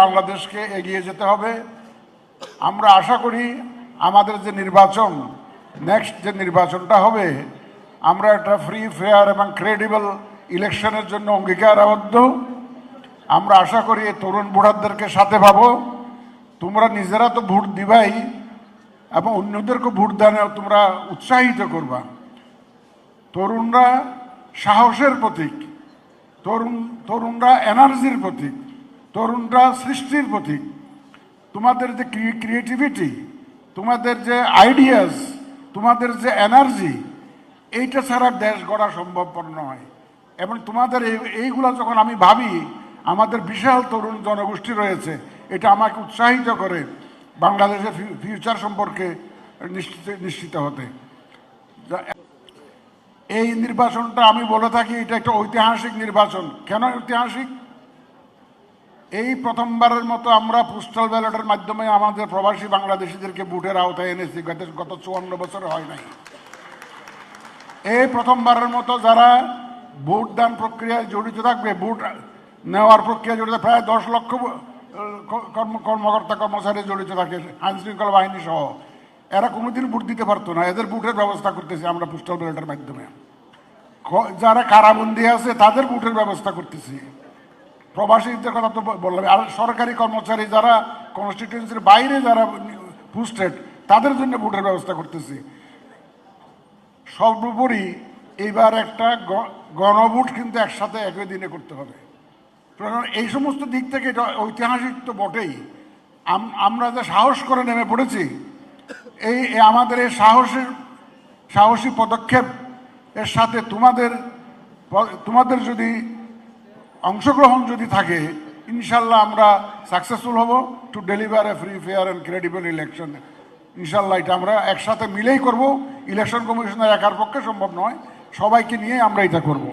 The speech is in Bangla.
বাংলাদেশকে এগিয়ে যেতে হবে। আমরা আশা করি আমাদের যে নির্বাচন নেক্সট যে নির্বাচনটা হবে, আমরা একটা ফ্রি ফেয়ার এবং ক্রেডিবল ইলেকশনের জন্য অঙ্গীকারাবদ্ধ। আমরা আশা করি তরুণ বুড়াদেরকে সাথে পাবো। তোমরা নিজেরা তো ভোট দিবাই এবং অন্যদেরকে ভোট দানে তোমরা উৎসাহিত করবা। তরুণরা সাহসের প্রতীক, তরুণ, তরুণরা এনার্জির প্রতীক। তরুণরা সৃষ্টির প্রতীক। তোমাদের যে ক্রিয়েটিভিটি তোমাদের যে আইডিয়াস তোমাদের যে এনার্জি এইটা ছাড়া দেশ গড়া সম্ভবপর নয়। এবং তোমাদের এই এইগুলা যখন আমি ভাবি, আমাদের বিশাল তরুণ জনগোষ্ঠী রয়েছে, এটা আমাকে উৎসাহিত করে বাংলাদেশের ফিউচার সম্পর্কে নিশ্চিত নিশ্চিত হতে। এই নির্বাচনটা আমি বলে থাকি, এটা একটা ঐতিহাসিক নির্বাচন। কেন ঐতিহাসিক? এই প্রথমবারের মতো আমরা পোস্টাল ব্যালটের মাধ্যমে আমাদের প্রবাসী বাংলাদেশিদেরকে বুটের আওতায় এনেছি। গত গত চুয়ান্ন বছরে হয় নাই। এই প্রথমবারের মতো যারা ভোট দান প্রক্রিয়ায় জড়িত থাকবে, ভোট নেওয়ার প্রক্রিয়া জড়িত প্রায় দশ লক্ষ কর্ম কর্মকর্তা, কর্মচারী জড়িত থাকে আইন শৃঙ্খলা বাহিনী সহ। এরা কোনোদিন ভোট দিতে পারতো না। এদের ভোটের ব্যবস্থা করতেছি আমরা পোস্টাল ব্যালটের মাধ্যমে। যারা কারাবন্দী আছে, তাদের ভোটের ব্যবস্থা করতেছি। প্রবাসীদের কথা তো বললাম। আর সরকারি কর্মচারী যারা কনস্টিটিউন্সির বাইরে যারা পোস্টেড তাদের জন্য ভোটের ব্যবস্থা করতেছি। সর্বোপরি এইবার একটা গণভোট কিন্তু একসাথে একই দিনে করতে হবে। এই সমস্ত দিক থেকে এটা ঐতিহাসিক তো বটেই। আম- আমরা যে সাহস করে নেমে পড়েছি, এই আমাদের এই সাহসের, সাহসী পদক্ষেপ, এর সাথে তোমাদের তোমাদের যদি অংশগ্রহণ যদি থাকে, ইনশাল্লাহ আমরা সাকসেসফুল হব to deliver a free fair and credible election ইনশাল্লাহ এটা আমরা একসাথে মিলেই করব। ইলেকশন কমিশনের একার পক্ষে সম্ভব নয়। সবাইকে নিয়ে আমরা এটা করব।